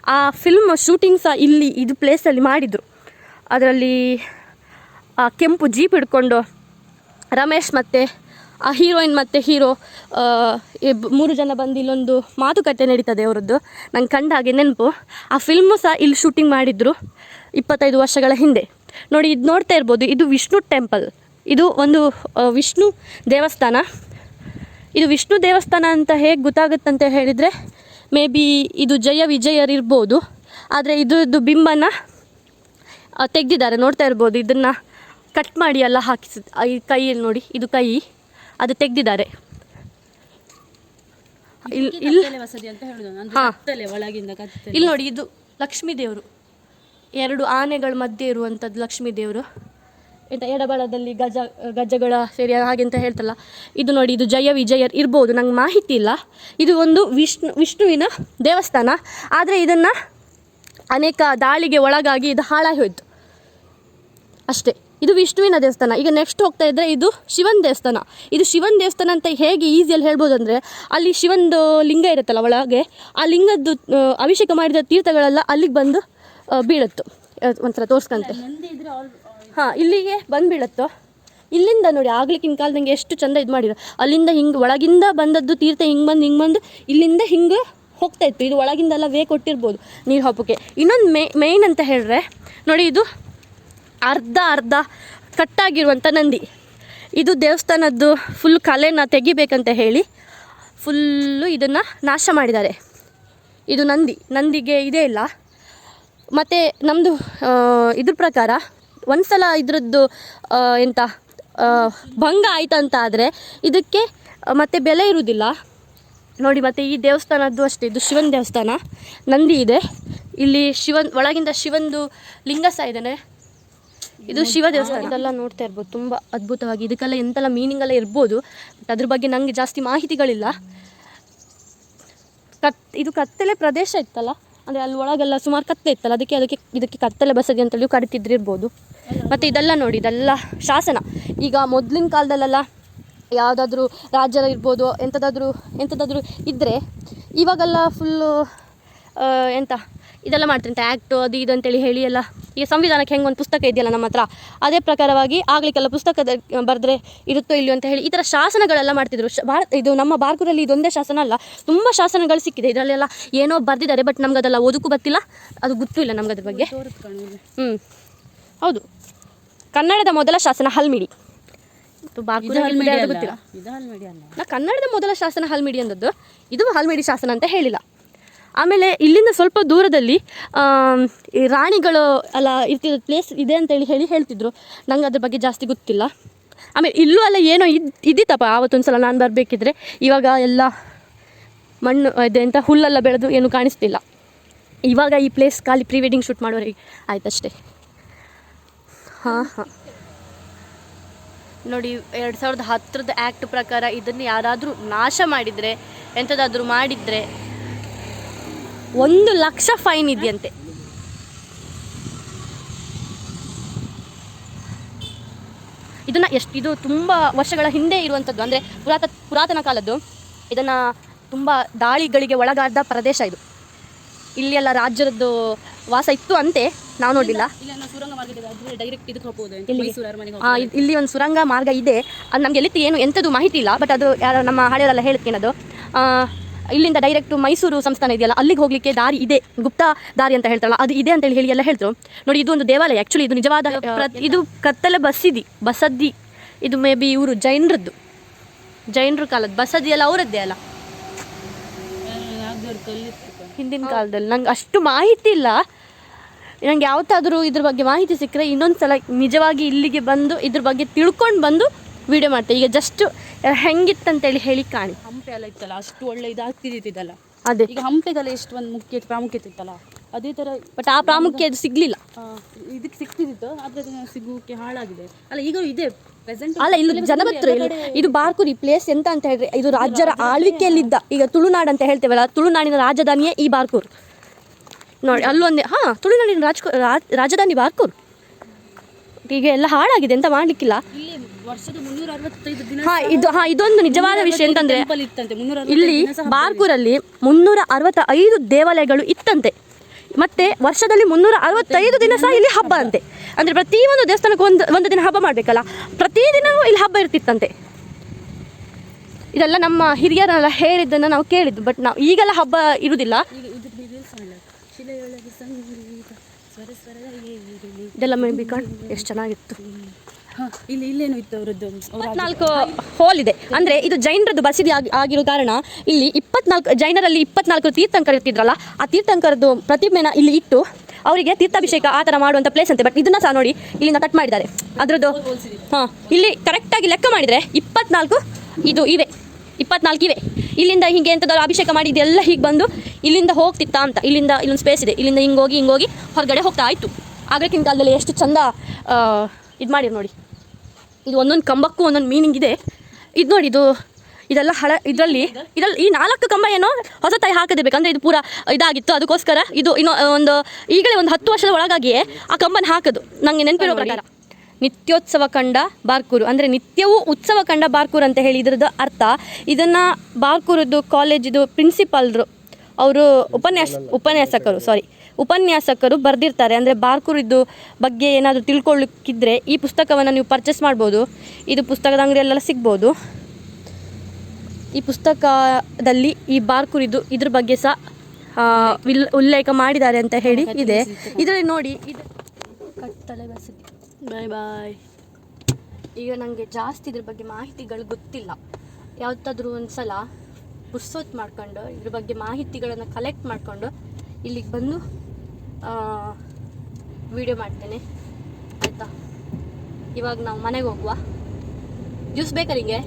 ಆ ಫಿಲ್ಮ್ ಶೂಟಿಂಗ್ ಸಹ ಇಲ್ಲಿ ಇದು ಪ್ಲೇಸಲ್ಲಿ ಮಾಡಿದರು. ಅದರಲ್ಲಿ, ಆ, ಕೆಂಪು ಜೀಪ್ ಹಿಡ್ಕೊಂಡು ರಮೇಶ್ ಮತ್ತು, ಆ ಹೀರೋಯಿನ್ ಮತ್ತು ಹೀರೋ ಮೂರು ಜನ ಬಂದು ಇಲ್ಲೊಂದು ಮಾತುಕತೆ ನಡೀತದೆ ಅವರದ್ದು. ನಂಗೆ ಕಂಡ ಹಾಗೆ ನೆನಪು. ಆ ಫಿಲ್ಮು ಸಹ ಇಲ್ಲಿ ಶೂಟಿಂಗ್ ಮಾಡಿದರು ಇಪ್ಪತ್ತೈದು ವರ್ಷಗಳ ಹಿಂದೆ. ನೋಡಿ, ಇದು ನೋಡ್ತಾ ಇರ್ಬೋದು, ಇದು ವಿಷ್ಣು ಟೆಂಪಲ್ ಇದು ಒಂದು ವಿಷ್ಣು ದೇವಸ್ಥಾನ. ಇದು ವಿಷ್ಣು ದೇವಸ್ಥಾನ ಅಂತ ಹೇಗೆ ಗೊತ್ತಾಗುತ್ತಂತ ಹೇಳಿದರೆ ಮೇ ಬಿ ಇದು ಜಯ ವಿಜಯರಿರ್ಬೋದು ಆದರೆ ಇದ್ರದ್ದು ಬಿಂಬನ ತೆಗೆದಿದ್ದಾರೆ. ನೋಡ್ತಾ ಇರ್ಬೋದು ಇದನ್ನು ಕಟ್ ಮಾಡಿ ಎಲ್ಲ ಹಾಕಿಸಿ ಈ ಕೈಯಲ್ಲಿ ನೋಡಿ ಇದು ಕೈ ಅದು ತೆಗೆದಿದ್ದಾರೆ. ಇಲ್ಲಿ ಇಲ್ಲಿ ನೋಡಿ ಇದು ಲಕ್ಷ್ಮೀ ದೇವರು ಎರಡು ಆನೆಗಳ ಮಧ್ಯೆ ಇರುವಂಥದ್ದು ಲಕ್ಷ್ಮೀ ದೇವರು ಎಂತ ಎಡಬಳದಲ್ಲಿ ಗಜ, ಗಜಗಳ ಸೇರಿ ಹಾಗೆ ಅಂತ ಹೇಳ್ತಲ್ಲ. ಇದು ನೋಡಿ, ಇದು ಜಯ ವಿಜಯರ್ ಇರ್ಬೋದು, ನಂಗೆ ಮಾಹಿತಿ ಇಲ್ಲ. ಇದು ಒಂದು ವಿಷ್ಣು, ವಿಷ್ಣುವಿನ ದೇವಸ್ಥಾನ. ಆದರೆ ಇದನ್ನು ಅನೇಕ ದಾಳಿಗೆ ಒಳಗಾಗಿ ಇದು ಹಾಳಾಗಿ ಹೋಯಿತು. ಅಷ್ಟೇ, ಇದು ವಿಷ್ಣುವಿನ ದೇವಸ್ಥಾನ. ಈಗ ನೆಕ್ಸ್ಟ್ ಹೋಗ್ತಾ ಇದ್ದರೆ ಇದು ಶಿವನ ದೇವಸ್ಥಾನ. ಇದು ಶಿವನ ದೇವಸ್ಥಾನ ಅಂತ ಹೇಗೆ ಈಸಿಯಲ್ಲಿ ಹೇಳ್ಬೋದು ಅಂದರೆ, ಅಲ್ಲಿ ಶಿವಂದು ಲಿಂಗ ಇರುತ್ತಲ್ಲ ಒಳಗೆ, ಆ ಲಿಂಗದ್ದು ಅಭಿಷೇಕ ಮಾಡಿದ ತೀರ್ಥಗಳೆಲ್ಲ ಅಲ್ಲಿಗೆ ಬಂದು ಬೀಳುತ್ತೆ. ಒಂಥರ ತೋರಿಸ್ಕೊಂತೆ. ಹಾಂ, ಇಲ್ಲಿಗೆ ಬಂದ್ಬಿಡತ್ತೋ ಇಲ್ಲಿಂದ ನೋಡಿ, ಆಗ್ಲಿಕ್ಕಿನ ಕಾಲದಂಗೆ ಎಷ್ಟು ಚಂದ ಇದು ಮಾಡಿರೋ. ಅಲ್ಲಿಂದ ಹಿಂಗೆ, ಒಳಗಿಂದ ಬಂದದ್ದು ತೀರ್ಥ ಹಿಂಗೆ ಬಂದು ಹಿಂಗೆ ಬಂದು ಇಲ್ಲಿಂದ ಹಿಂಗೆ ಹೋಗ್ತಾ ಇತ್ತು. ಇದು ಒಳಗಿಂದೆಲ್ಲ ವೇ ಕೊಟ್ಟಿರ್ಬೋದು ನೀರು ಹಬ್ಬಕ್ಕೆ ಇನ್ನೊಂದು ಮೇ ಮೇಯ್ನ್ ಅಂತ ಹೇಳಿದ್ರೆ, ನೋಡಿ ಇದು ಅರ್ಧ ಅರ್ಧ ಕಟ್ಟಾಗಿರುವಂಥ ನಂದಿ. ಇದು ದೇವಸ್ಥಾನದ್ದು ಫುಲ್ ಕಲೆನ ತೆಗಿಬೇಕಂತ ಹೇಳಿ ಫುಲ್ಲು ಇದನ್ನು ನಾಶ ಮಾಡಿದ್ದಾರೆ. ಇದು ನಂದಿ. ನಂದಿಗೆ ಇದೇ ಇಲ್ಲ. ಮತ್ತು ನಮ್ಮದು ಇದ್ರ ಪ್ರಕಾರ ಒಂದ್ಸಲ ಇದ್ರದ್ದು ಇದರದ್ದು ಭಂಗ ಆಯ್ತಂತ ಆದರೆ ಇದಕ್ಕೆ ಮತ್ತೆ ಬೆಲೆ ಇರುವುದಿಲ್ಲ. ನೋಡಿ ಮತ್ತು ಈ ದೇವಸ್ಥಾನದ್ದು ಅಷ್ಟೇ, ಇದು ಶಿವನ ದೇವಸ್ಥಾನ, ನಂದಿ ಇದೆ. ಇಲ್ಲಿ ಶಿವನ್, ಒಳಗಿಂದ ಶಿವಂದು ಲಿಂಗ ಸಹ ಇದ್ದಾನೆ. ಇದು ಶಿವ ದೇವಸ್ಥಾನ. ಇದೆಲ್ಲ ನೋಡ್ತಾ ಇರ್ಬೋದು, ತುಂಬ ಅದ್ಭುತವಾಗಿ. ಇದಕ್ಕೆಲ್ಲ ಎಂತೆಲ್ಲ ಮೀನಿಂಗ್ ಎಲ್ಲ ಇರ್ಬೋದು ಬಟ್ ಅದ್ರ ಬಗ್ಗೆ ನನಗೆ ಜಾಸ್ತಿ ಮಾಹಿತಿಗಳಿಲ್ಲ. ಕತ್, ಇದು ಕತ್ತಲೆ ಪ್ರದೇಶ ಇತ್ತಲ್ಲ? ಅಂದರೆ ಅಲ್ಲಿ ಒಳಗೆಲ್ಲ ಸುಮಾರು ಕತ್ತೆ ಇತ್ತಲ್ಲ, ಅದಕ್ಕೆ ಅದಕ್ಕೆ ಇದಕ್ಕೆ ಕತ್ತಲೆ ಬಸದಿ ಅಂತೇಳಿ ಕರಿತಿದ್ರಿರ್ಬೋದು ಮತ್ತು ಇದೆಲ್ಲ ನೋಡಿ, ಇದೆಲ್ಲ ಶಾಸನ. ಈಗ ಮೊದಲಿನ ಕಾಲದಲ್ಲೆಲ್ಲ ಯಾವುದಾದ್ರೂ ರಾಜ್ಯ ಇರ್ಬೋದು ಎಂಥದಾದ್ರೂ ಎಂಥದಾದ್ರೂ ಇದ್ದರೆ ಇವಾಗೆಲ್ಲ ಫುಲ್ಲು ಎಂತ? ಇದೆಲ್ಲ ಮಾಡ್ತಾರೆ ಆ್ಯಕ್ಟು ಅದು ಇದು ಅಂತೇಳಿ ಹೇಳಿ ಎಲ್ಲ. ಈಗ ಸಂವಿಧಾನಕ್ಕೆ ಹೆಂಗೆ ಒಂದು ಪುಸ್ತಕ ಇದೆಯಲ್ಲ ನಮ್ಮ ಹತ್ರ ಅದೇ ಪ್ರಕಾರವಾಗಿ ಆಗಲಿಕ್ಕೆಲ್ಲ ಪುಸ್ತಕದ ಬರೆದ್ರೆ ಇರುತ್ತೋ ಇಲ್ಲೋ ಅಂತ ಹೇಳಿ ಈ ಥರ ಶಾಸನಗಳೆಲ್ಲ ಮಾಡ್ತಿದ್ರು. ಶ ಭಾರತ ಇದು ನಮ್ಮ ಭಾರತದಲ್ಲಿ ಇದೊಂದೇ ಶಾಸನ ಅಲ್ಲ ತುಂಬ ಶಾಸನಗಳು ಸಿಕ್ಕಿದೆ. ಇದರಲ್ಲೆಲ್ಲ ಏನೋ ಬರೆದಿದ್ದಾರೆ ಬಟ್ ನಮ್ಗೆ ಅದೆಲ್ಲ ಓದಕ್ಕೂ ಗೊತ್ತಿಲ್ಲ ಅದು ಗೊತ್ತೂ ಇಲ್ಲ ನಮ್ಗೆ ಅದ್ರ ಬಗ್ಗೆ. ಹ್ಞೂ ಹೌದು. ಕನ್ನಡದ ಮೊದಲ ಶಾಸನ ಹಲ್ಮಿಡಿ. ಗೊತ್ತಿಲ್ಲ? ನಾ ಕನ್ನಡದ ಮೊದಲ ಶಾಸನ ಹಲ್ಮಿಡಿ ಅಂದದ್ದು. ಇದು ಹಲ್ಮಿಡಿ ಶಾಸನ ಅಂತ ಹೇಳಿಲ್ಲ. ಆಮೇಲೆ ಇಲ್ಲಿಂದ ಸ್ವಲ್ಪ ದೂರದಲ್ಲಿ ಈ ರಾಣಿಗಳು ಅಲ್ಲ ಇರ್ತಿದ್ದ ಪ್ಲೇಸ್ ಇದೆ ಅಂತೇಳಿ ಹೇಳಿ ಹೇಳ್ತಿದ್ರು. ನಂಗೆ ಅದ್ರ ಬಗ್ಗೆ ಜಾಸ್ತಿ ಗೊತ್ತಿಲ್ಲ. ಆಮೇಲೆ ಇಲ್ಲೂ ಅಲ್ಲ ಏನೋ ಇದ್, ಇದ್ದಿತ್ತಪ್ಪ ಆವತ್ತೊಂದು ಸಲ ನಾನು ಬರಬೇಕಿದ್ರೆ. ಇವಾಗ ಎಲ್ಲ ಮಣ್ಣು, ಇದೆ ಅಂತ ಹುಲ್ಲೆಲ್ಲ ಬೆಳೆದು ಏನು ಕಾಣಿಸ್ತಿಲ್ಲ. ಇವಾಗ ಈ ಪ್ಲೇಸ್ ಖಾಲಿ ಪ್ರೀ ವೆಡ್ಡಿಂಗ್ ಶೂಟ್ ಮಾಡೋರಿಗೆ ಆಯ್ತಷ್ಟೇ. ಹಾಂ ಹಾಂ. ನೋಡಿ, ಎರಡು ಸಾವಿರದ ಹತ್ತರದ ಆ್ಯಕ್ಟ್ ಪ್ರಕಾರ ಇದನ್ನು ಯಾರಾದರೂ ನಾಶ ಮಾಡಿದರೆ ಎಂಥದಾದರೂ ಮಾಡಿದರೆ ಒಂದು ಲಕ್ಷ ಫೈನ್ ಇದೆಯಂತೆ. ಇದನ್ನು ಎಷ್ಟು ಇದು ತುಂಬ ವರ್ಷಗಳ ಹಿಂದೆ ಇರುವಂಥದ್ದು ಅಂದರೆ ಪುರಾತ ಪುರಾತನ ಕಾಲದ್ದು ಇದನ್ನು ತುಂಬ ದಾಳಿಗಳಿಗೆ ಒಳಗಾದ ಪ್ರದೇಶ ಇದು. ಇಲ್ಲಿ ಎಲ್ಲ ರಾಜ್ಯದ್ದು ವಾಸ ಇತ್ತು ಅಂತೆ. ನಾವು ನೋಡಿಲ್ಲ ಇಲ್ಲ ಒಂದು ಸುರಂಗ ಮಾರ್ಗ ಇದೆ. ಅದು ನಮಗೆ ಎಲ್ಲಿತ್ತು ಏನು ಎಂಥದ್ದು ಮಾಹಿತಿ ಇಲ್ಲ ಬಟ್ ಅದು ಯಾರು ನಮ್ಮ ಹಳೆಯವರೆಲ್ಲ ಹೇಳ್ತೀನಿ ಅದು ಆ, ಇಲ್ಲಿಂದ ಡೈರೆಕ್ಟ್ ಮೈಸೂರು ಸಂಸ್ಥಾನ ಇದೆಯಲ್ಲ ಅಲ್ಲಿಗೆ ಹೋಗ್ಲಿಕ್ಕೆ ದಾರಿ ಇದೆ. ಗುಪ್ತಾ ದಾರಿ ಅಂತ ಹೇಳ್ತಾರಲ್ಲ ಅದು ಇದೆ ಅಂತೇಳಿ ಹೇಳಿ ಎಲ್ಲ ಹೇಳ್ತರು ನೋಡಿ ಇದು ಒಂದು ದೇವಾಲಯ. ಆ್ಯಕ್ಚುಲಿ ಇದು ನಿಜವಾದ ಇದು ಕತ್ತಲೆ ಬಸ್ಸಿದಿ ಬಸದಿ. ಇದು ಮೇ ಬಿ ಇವರು ಜೈನರದ್ದು. ಜೈನರ ಕಾಲದ ಬಸದಿ ಎಲ್ಲ ಅವರದ್ದೇ ಅಲ್ಲ. ಹಿಂದಿನ ಕಾಲದಲ್ಲಿ. ನಂಗೆ ಅಷ್ಟು ಮಾಹಿತಿ ಇಲ್ಲ. ನಂಗೆ ಯಾವತ್ತಾದರೂ ಇದ್ರ ಬಗ್ಗೆ ಮಾಹಿತಿ ಸಿಕ್ಕರೆ ಇನ್ನೊಂದು ಸಲ ನಿಜವಾಗಿ ಇಲ್ಲಿಗೆ ಬಂದು ಇದ್ರ ಬಗ್ಗೆ ತಿಳ್ಕೊಂಡು ಬಂದು ವಿಡಿಯೋ ಮಾಡ್ತೇವೆ. ಈಗ ಜಸ್ಟ್ ಹೆಂಗಿತ್ತಂತೇಳಿ ಹೇಳಿ ಕಾಣಿ. ಹಂಪೆ ಎಲ್ಲ ಇತ್ತಲ್ಲ ಅಷ್ಟು ಒಳ್ಳೆ ಇದಾಗ್ತಿದ್ದಿದ್ದಲ್ಲ ಅದೇ. ಈಗ ಹಂಪೆಗೆಲ್ಲ ಎಷ್ಟು ಒಂದು ಮುಖ್ಯ ಪ್ರಾಮುಖ್ಯತೆ ಇತ್ತಲ್ಲ ಅದೇ ಥರ ಬಟ್ ಆ ಪ್ರಾಮುಖ್ಯತೆ ಅದು ಸಿಗಲಿಲ್ಲ. ಆ, ಇದಕ್ಕೆ ಸಿಕ್ತಿದ್ದು ಆದರೆ ಸಿಗುವಕ್ಕೆ ಹಾಳಾಗಿದೆ. ಅಲ್ಲ ಈಗ ಇದೆ. ಪ್ರೆಸೆಂಟ್ ಅಲ್ಲ ಇಲ್ಲಿ ಜನ ಬರ್ತಾರೆ. ಇಲ್ಲಿ. ಇದು ಬಾರ್ಕುರಿ ಪ್ಲೇಸ್ ಎಂತ ಅಂತ ಹೇಳಿದ್ರೆ ಇದು ರಾಜ್ಯರ ಆಳ್ವಿಕೆಯಲ್ಲಿದ್ದ ಈಗ ತುಳುನಾಡು ಅಂತ ಹೇಳ್ತೇವಲ್ಲ ತುಳುನಾಡಿನ ರಾಜಧಾನಿಯೇ ಈ ಬಾರ್ಕೂರು. ನೋಡಿ ಅಲ್ಲೊಂದೇ ಹಾಂ ತುಳುನಾಡಿನ ರಾಜ್ಕೋ ರಾಜ್- ರಾಜಧಾನಿ ಬಾರ್ಕೂರು. ಈಗ ಎಲ್ಲ ಹಾಳಾಗಿದೆ ಎಂತ ಮಾಡ್ಲಿಕ್ಕಿಲ್ಲ. ಹಾ ಇದು ಹಾ ಇದೊಂದು ನಿಜವಾದ ವಿಷಯ ಮುನ್ನೂರ ಇಲ್ಲಿ ಬಾರ್ಕೂರಲ್ಲಿ ಮುನ್ನೂರ ಅರವತ್ತ ಐದು ದೇವಾಲಯಗಳು ಇತ್ತಂತೆ. ಮತ್ತೆ ವರ್ಷದಲ್ಲಿ ಮುನ್ನೂರ ಅರವತ್ತೈದು ದಿನ ಸಹ ಇಲ್ಲಿ ಹಬ್ಬ ಅಂತೆ. ಅಂದ್ರೆ ಪ್ರತಿಯೊಂದು ದೇವಸ್ಥಾನಕ್ಕೆ ಒಂದು ಒಂದು ದಿನ ಹಬ್ಬ ಮಾಡಬೇಕಲ್ಲ ಪ್ರತಿದಿನವೂ ಇಲ್ಲಿ ಹಬ್ಬ ಇರ್ತಿತ್ತಂತೆ. ಇದೆಲ್ಲ ನಮ್ಮ ಹಿರಿಯರೆಲ್ಲ ಹೇಳಿದ್ದನ್ನು ನಾವು ಕೇಳಿದ್ದು ಬಟ್ ನಾವು ಈಗೆಲ್ಲ ಹಬ್ಬ ಇರುವುದಿಲ್ಲ. ಇದೆಲ್ಲ ಕಣ್ ಎಷ್ಟು ಚೆನ್ನಾಗಿತ್ತು. ಇಲ್ಲಿ ಇಲ್ಲೇನು ಇತ್ತು ಅವರದ್ದು? ಇಪ್ಪತ್ನಾಲ್ಕು ಹೋಲ್ ಇದೆ. ಅಂದ್ರೆ ಇದು ಜೈನರದ್ದು ಬಸದಿ ಆಗಿ ಆಗಿರೋ ಕಾರಣ ಇಲ್ಲಿ ಇಪ್ಪತ್ನಾಲ್ಕು ಜೈನರಲ್ಲಿ ಇಪ್ಪತ್ನಾಲ್ಕು ತೀರ್ಥಂಕರ ಇರ್ತಿದ್ರಲ್ಲ ಆ ತೀರ್ಥಂಕರದ್ದು ಪ್ರತಿಮೆನ ಇಲ್ಲಿ ಇಟ್ಟು ಅವರಿಗೆ ತೀರ್ಥಾಭಿಷೇಕ ಆ ಥರ ಮಾಡುವಂಥ ಪ್ಲೇಸ್ ಅಂತೆ. ಬಟ್ ಇದನ್ನ ಸಹ ನೋಡಿ ಇಲ್ಲಿಂದ ಕಟ್ ಮಾಡಿದ್ದಾರೆ. ಅದ್ರದ್ದು ಹಾಂ ಇಲ್ಲಿ ಕರೆಕ್ಟಾಗಿ ಲೆಕ್ಕ ಮಾಡಿದರೆ ಇಪ್ಪತ್ನಾಲ್ಕು ಇದು ಇವೆ. ಇಪ್ಪತ್ನಾಲ್ಕು ಇವೆ. ಇಲ್ಲಿಂದ ಹಿಂಗೆ ಎಂಥದ್ದು ಅಭಿಷೇಕ ಮಾಡಿ ಇದೆಲ್ಲ ಹೀಗೆ ಬಂದು ಇಲ್ಲಿಂದ ಹೋಗ್ತಿತ್ತಾ ಅಂತ. ಇಲ್ಲಿಂದ ಇಲ್ಲೊಂದು ಸ್ಪೇಸ್ ಇದೆ. ಇಲ್ಲಿಂದ ಹಿಂಗೆ ಹೋಗಿ ಹಿಂಗೆ ಹೋಗಿ ಹೊರಗಡೆ ಹೋಗ್ತಾ ಆಯಿತು. ಆಗಕ್ಕಿಂತ ಕಾಲದಲ್ಲಿ ಎಷ್ಟು ಚಂದ ಇದು ಮಾಡಿ ನೋಡಿ. ಇದು ಒಂದೊಂದು ಕಂಬಕ್ಕೂ ಒಂದೊಂದು ಮೀನಿಂಗ್ ಇದೆ. ಇದು ನೋಡಿ ಇದು ಇದೆಲ್ಲ ಹಳ ಇದರಲ್ಲಿ ಇದರಲ್ಲಿ ಈ ನಾಲ್ಕು ಕಂಬ ಏನೋ ಹೊಸ ತಾಯಿ ಹಾಕದೆ ಬೇಕಂದ್ರೆ ಇದು ಪೂರ ಇದಾಗಿತ್ತು. ಅದಕ್ಕೋಸ್ಕರ ಇದು ಇನ್ನೂ ಒಂದು ಈಗಲೇ ಒಂದು ಹತ್ತು ವರ್ಷದ ಒಳಗಾಗಿಯೇ ಆ ಕಂಬನ ಹಾಕೋದು. ನನಗೆ ನೆನಪಿರೋ ಪ್ರಕಾರ. ನಿತ್ಯೋತ್ಸವ ಕಂಡ ಬಾರ್ಕೂರು. ಅಂದರೆ ನಿತ್ಯವೂ ಉತ್ಸವ ಕಂಡ ಬಾರ್ಕೂರು ಅಂತ ಹೇಳಿ ಇದ್ರದ್ದು ಅರ್ಥ. ಇದನ್ನು ಬಾರ್ಕೂರದ್ದು ಕಾಲೇಜಿದು ಪ್ರಿನ್ಸಿಪಾಲ್ರು ಅವರು ಉಪನ್ಯಾಸ ಉಪನ್ಯಾಸಕರು ಸಾರಿ ಉಪನ್ಯಾಸಕರು ಬರೆದಿರ್ತಾರೆ. ಅಂದರೆ ಬಾರ್ಕೂರಿದ್ದು ಬಗ್ಗೆ ಏನಾದರೂ ತಿಳ್ಕೊಳ್ಳಿಕ್ಕಿದ್ರೆ ಈ ಪುಸ್ತಕವನ್ನು ನೀವು ಪರ್ಚೇಸ್ ಮಾಡ್ಬೋದು. ಇದು ಪುಸ್ತಕದ ಅಂಗಡಿಯಲ್ಲೆಲ್ಲ ಸಿಗ್ಬೋದು. ಈ ಪುಸ್ತಕದಲ್ಲಿ ಈ ಬಾರ್ಕೂರಿದ್ದು ಇದ್ರ ಬಗ್ಗೆ ಸಹ ವಿಲ್- ಉಲ್ಲೇಖ ಮಾಡಿದ್ದಾರೆ ಅಂತ ಹೇಳಿ ಇದೆ. ಇದರಲ್ಲಿ ನೋಡಿ ಇದು ಬಾಯ್ ಬಾಯ್ ಈಗ ನನಗೆ ಜಾಸ್ತಿ ಇದ್ರ ಬಗ್ಗೆ ಮಾಹಿತಿಗಳು ಗೊತ್ತಿಲ್ಲ. ಯಾವತ್ತಾದ್ರೂ ಒಂದು ಸಲ ಪುರ್ಸೋತ್ ಮಾಡ್ಕೊಂಡು ಇದ್ರ ಬಗ್ಗೆ ಮಾಹಿತಿಗಳನ್ನು ಕಲೆಕ್ಟ್ ಮಾಡಿಕೊಂಡು ಇಲ್ಲಿಗೆ ಬಂದು ವಿಡಿಯೋ ಮಾಡ್ತೇನೆ. ಆಯಿತಾ? ಇವಾಗ ನಾವು ಮನೆಗೆ ಹೋಗುವ. ಜ್ಯೂಸ್ ಬೇಕಾ ನಿಮಗೆ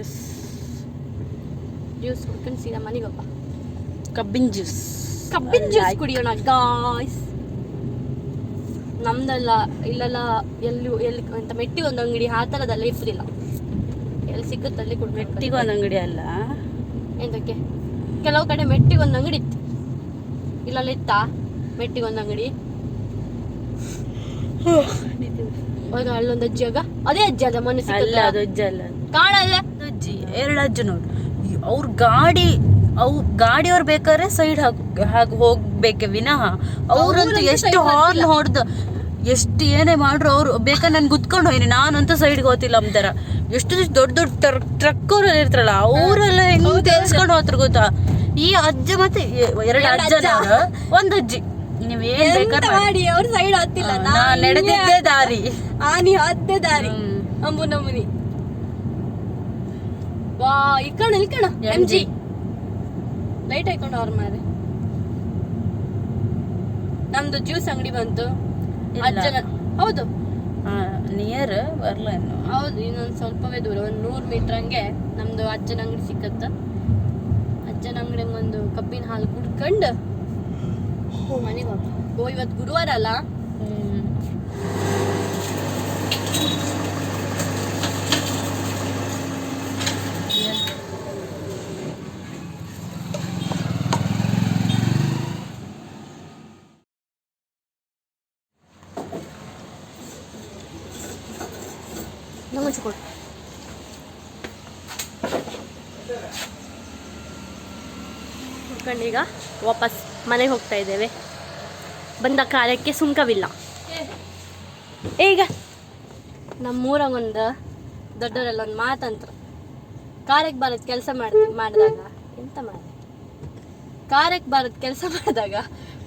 ಎಸ್ ಜ್ಯೂಸ್ ಕುಡ್ಕೊಂಡು ಸೀದಾ ಮನೆಗೆ ಹೋಗುವ. ಕಬ್ಬಿನ ಜ್ಯೂಸ್ ಕಬ್ಬಿನ ಜ್ಯೂಸ್ ಕುಡಿಯೋಣ ಗಾಯ್ಸ್ ನಮ್ದಲ್ಲ ಇಲ್ಲೆಲ್ಲ ಎಲ್ಲೂ ಎಲ್ಲಿ ಅಂತ ಮೆಟ್ಟಿಗೆ ಒಂದು ಅಂಗಡಿ ಆ ಥರದೆಲ್ಲ ಇಪ್ಪುದಿಲ್ಲ ಎಲ್ಲಿ ಸಿಕ್ಕುತ್ತಲ್ಲಿ ಕುಡ್ಬೇಕು ಮೆಟ್ಟಿಗೆ ಒಂದು ಅಂಗಡಿ ಅಲ್ಲ? ಎಂತಕ್ಕೆ? ಕೆಲವು ಕಡೆ ಮೆಟ್ಟಿಗೆ ಒಂದು ಅಂಗಡಿ ಇತ್ತು. ಇಲ್ಲೆಲ್ಲ ಇತ್ತಾ? ಮೆಟ್ಟಿಗೆ ಒಂದ್ ಅಂಗಡಿ. ಹೋಗ ಅಲ್ಲೊಂದು ಅಜ್ಜಿ ಆಗ ಅದೇ ಅಜ್ಜಿ ಅದ ಮೊನ್ನೆ ಅಲ್ಲ ಅದು ಅಜ್ಜ ಅಲ್ಲ. ಕಾಣಲ್ಲ ಅಜ್ಜಿ ಎರಡು ಅಜ್ಜ ನೋಡು. ಅವ್ರ ಗಾಡಿ ಅವ್ ಗಾಡಿಯವ್ರು ಬೇಕಾದ್ರೆ ಸೈಡ್ ಹಾಕಿ ಹಾಗೆ ಹೋಗ್ಬೇಕೆ ವಿನಃ ಅವ್ರಂತೂ ಎಷ್ಟು ಹಾರ್ನ್ ಹೊಡೆದು ಎಷ್ಟು ಏನೇ ಮಾಡ್ರು ಅವ್ರು ಬೇಕಾದ್ರೆ ನಾನು ಗುತ್ಕೊಂಡು ಹೋಯ್ನಿ ನಾನಂತೂ ಸೈಡ್ಗೆ ಹೋತಿಲ್ಲ ಅಂತಾರ ಎಷ್ಟು ದೊಡ್ಡ ದೊಡ್ಡ ಟ್ರಕ್ ಟ್ರಕ್ ಅವ್ರು ಇರ್ತಾರಲ್ಲ ಅವರೆಲ್ಲ ಹೆಂಗ್ ತೇಲ್ಸ್ಕೊಂಡು ಹೋತ್ರ ಗೊತ್ತಾ? ಈ ಅಜ್ಜ ಮತ್ತೆ ಎರಡು ಅಜ್ಜ. ಒಂದ್ ಅಜ್ಜಿ. ನೀವ್ ಏನ್ ಬೇಕಾದ್ರೆ ಮಾಡಿ. ಅವ್ರ ಸೈಡ್ ಹತ್ತಿಲ್ಲ. ನಾ ನಡೆದಿದ್ದೇ ದಾರಿ. ಆನಿ ಹದ್ದೆ ದಾರಿ. ಅಂಬು ನಮುನಿ. ವಾ ಇಕ್ಕಣ ಇಕ್ಕಣ ಎಂ. ಜಿ ಲೈಟ್ ಹಾಕೊಂಡು ಅವ್ರ ಮಾರೆ ನಮ್ದು ಜ್ಯೂಸ್ ಅಂಗಡಿ ಬಂತು. ಅಜ್ಜನ ಹೌದು. ನಿಯರ್ ಬರ್ಲ ಇನ್ನು. ಹೌದು ಇನ್ನೊಂದು ಸ್ವಲ್ಪವೇ ದೂರ ಒಂದು ನೂರು ಮೀಟರ್ ಹಂಗೆ ನಮ್ದು ಅಜ್ಜನ ಅಂಗಡಿ ಸಿಕ್ಕತ್ತ. ಅಜ್ಜನ ಅಂಗಡಿ ಒಂದು ಕಬ್ಬಿನ ಹಾಲು ಕುಡ್ಕೊಂಡು ಮನೆಗೆ ಹೋಗ ಓ ಇವತ್ತು ಗುರುವಾರ ಅಲ್ಲ ಹ್ಮ್. ನಂಗೊಂಚು ಕೊಡು ಈಗ ವಾಪಸ್. ಮನೆಗೆ ಹೋಗ್ತಾ ಇದ್ದೇವೆ. ಬಂದ ಕಾರ್ಯಕ್ಕೆ ಸುಂಕವಿಲ್ಲ. ಈಗ ನಮ್ಮೂರಾಗೊಂದು ದೊಡ್ಡವರೆಲ್ಲ ಒಂದು ಮಾತಂತ್ರ. ಕಾರ್ಯಕ್ಕೆ ಬರೋದು ಕೆಲಸ ಮಾಡ್ತೀವಿ ಮಾಡಿದಾಗ, ಎಂತ ಮಾಡಿದೆ? ಕಾರ್ಯಕ್ಕೆ ಬರೋದು ಕೆಲಸ ಮಾಡಿದಾಗ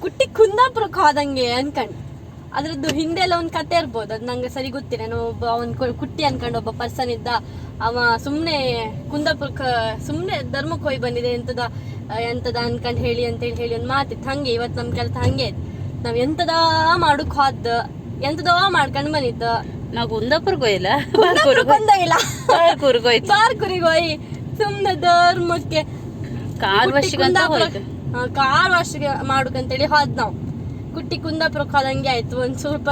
ಕುಟ್ಟಿ ಕುಂದಾಪುರಕ್ಕೆ ಹೋದಂಗೆ ಅನ್ಕಂಡು. ಅದ್ರದ್ದು ಹಿಂದೆ ಎಲ್ಲ ಒಂದು ಕತೆ ಇರ್ಬೋದು. ಅದು ನಂಗೆ ಸರಿ ಗೊತ್ತಿಲ್ಲ. ನಾನು ಒಬ್ಬ ಅವನ್ ಕುಟ್ಟಿ ಅನ್ಕೊಂಡು ಒಬ್ಬ ಪರ್ಸನ್ ಇದ್ದ ಅವ ಸುಮ್ಮನೆ ಕುಂದಾಪುರಕ್ಕೆ ಸುಮ್ಮನೆ ಧರ್ಮಕ್ಕೆ ಹೋಗಿ ಬಂದಿದೆ ಎಂತದ ಎಂತದ ಅನ್ಕಂಡು ಹೇಳಿ ಅಂತೇಳಿ ಹೇಳಿ ಒಂದು ಮಾತಿತ್ತು. ಹಂಗೆ ಇವತ್ತು ನಮ್ಮ ಕೆಲಸ ಹಂಗೆ ನಾವು ಎಂತದ ಮಾಡಕ್ ಹೋದ ಎಂತದ ಮಾಡ್ಕೊಂಡು ಬಂದಿದ್ದ. ನಾವು ಕುಂದಾಪುರಕ್ಕೆ ಹೋಯಿಲ್ಲ ಬಂದ ಇಲ್ಲ ಬಾರ್ಕೂರ್ಗೆ ಹೋಯ್ತು. ಬಾರ್ಕುರಿಗೆ ಹೋಗಿ ಸುಮ್ಮನೆ ಧರ್ಮಕ್ಕೆ ಕಾರ್ ಹಾ, ಕಾರ್ ಅಂತ ಮಾಡುಕಂತೇಳಿ ಹೋದ್ ನಾವು. ಕುಟ್ಟಿ ಕುಂದಾಪುರಕ್ಕೆ ಆದಂಗೆ ಆಯ್ತು. ಒಂದ್ ಸ್ವಲ್ಪ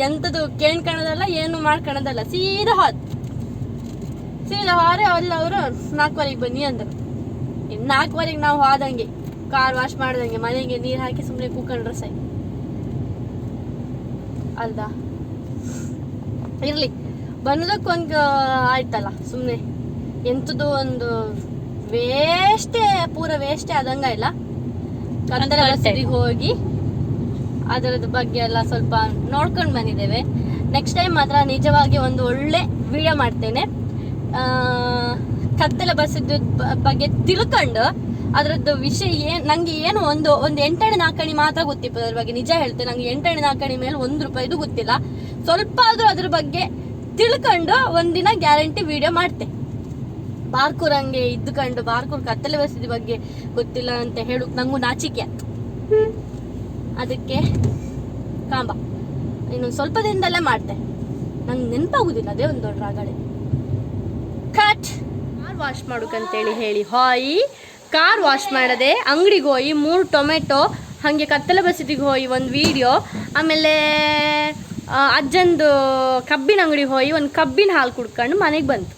ಎಂತದು ಕೇಳ್ಕೊಳೋದಲ್ಲ ಏನು ಮಾಡ್ಕೊಳೋದಲ್ಲ ಸೀದಾ ಹಾದ್. ಸೀದಾ ಹಾರೆ ಅಲ್ಲ ಅವರು ನಾಲ್ಕುವರೆಗೆ ಬನ್ನಿ ಅಂದರು. ನಾಲ್ಕುವರೆಗೆ ನಾವು ಹಾದಂಗೆ. ಕಾರ್ ವಾಶ್ ಮಾಡ್ದಂಗೆ ಮನೆಗೆ ನೀರು ಹಾಕಿ ಸುಮ್ಮನೆ ಕೂಕೊಂಡ್ರೆ ಸೈ. ಅಲ್ದಾ? ಇರ್ಲಿ. ಬಂದದಕ್ಕೊಂದು ಆಯ್ತಲ್ಲ ಸುಮ್ಮನೆ ಎಂಥದ್ದು ಒಂದು ವೇಸ್ಟೇ ಪೂರ ವೇಸ್ಟೇ ಆದಂಗ ಇಲ್ಲ. ಕನ್ನಡ ಬಸ್ಸಿಗೆ ಹೋಗಿ ಅದರದ ಬಗ್ಗೆ ಎಲ್ಲ ಸ್ವಲ್ಪ ನೋಡ್ಕೊಂಡು ಬಂದಿದ್ದೇವೆ. ನೆಕ್ಸ್ಟ್ ಟೈಮ್ ಮಾತ್ರ ನಿಜವಾಗಿ ಒಂದು ಒಳ್ಳೆ ವಿಡಿಯೋ ಮಾಡ್ತೇನೆ. ಕತ್ತಲ ಬಸ್ಸಿದ್ದು ಬಗ್ಗೆ ತಿಳ್ಕೊಂಡು ಅದರದ್ದು ವಿಷಯ ಏನು ನಂಗೆ ಏನು ಒಂದು ಒಂದು ಎಂಟಣೆ ನಾಲ್ಕಣಿ ಮಾತ್ರ ಗೊತ್ತಿತ್ತು ಅದ್ರ ಬಗ್ಗೆ. ನಿಜ ಹೇಳ್ತೇನೆ, ನಂಗೆ ಎಂಟಣೆ ನಾಲ್ಕಣಿ ಮೇಲೆ ಒಂದು ರೂಪಾಯಿದು ಗೊತ್ತಿಲ್ಲ. ಸ್ವಲ್ಪ ಆದರೂ ಅದ್ರ ಬಗ್ಗೆ ತಿಳ್ಕೊಂಡು ಒಂದಿನ ಗ್ಯಾರಂಟಿ ವಿಡಿಯೋ ಮಾಡ್ತೆ. ಬಾರ್ಕೂರ್ ಹಂಗೆ ಇದ್ದುಕೊಂಡು ಬಾರ್ಕೂರ್ ಕತ್ತಲೆ ಬಸಿದ ಬಗ್ಗೆ ಗೊತ್ತಿಲ್ಲ ಅಂತ ಹೇಳು, ನಂಗೂ ನಾಚಿಕೆ. ಅದಕ್ಕೆ ಕಾಂಬ. ಇನ್ನೊಂದು ಸ್ವಲ್ಪ ದಿನದಲ್ಲೇ ಮಾಡ್ತೆ. ನಂಗೆ ನೆನಪಾಗುದಿಲ್ಲ, ಅದೇ ಒಂದು ದೊಡ್ಡ ರಾಗಳೆ. ಕಟ್ ಕಾರ್ ವಾಶ್ ಮಾಡೋಕಂತೇಳಿ ಹೇಳಿ, ಹಾಯಿ. ಕಾರ್ ವಾಶ್ ಮಾಡದೆ ಅಂಗಡಿಗೆ ಹೋಗಿ ಮೂರು ಟೊಮೆಟೊ, ಹಾಗೆ ಕತ್ತಲ ಬಸಿದಿಗೆ ಹೋಗಿ ಒಂದು ವೀಡಿಯೋ. ಆಮೇಲೆ ಅಜ್ಜಂದು ಕಬ್ಬಿನ ಅಂಗಡಿಗೆ ಹೋಗಿ ಒಂದು ಕಬ್ಬಿನ ಹಾಲು ಕುಡ್ಕೊಂಡು ಮನೆಗೆ ಬಂತು.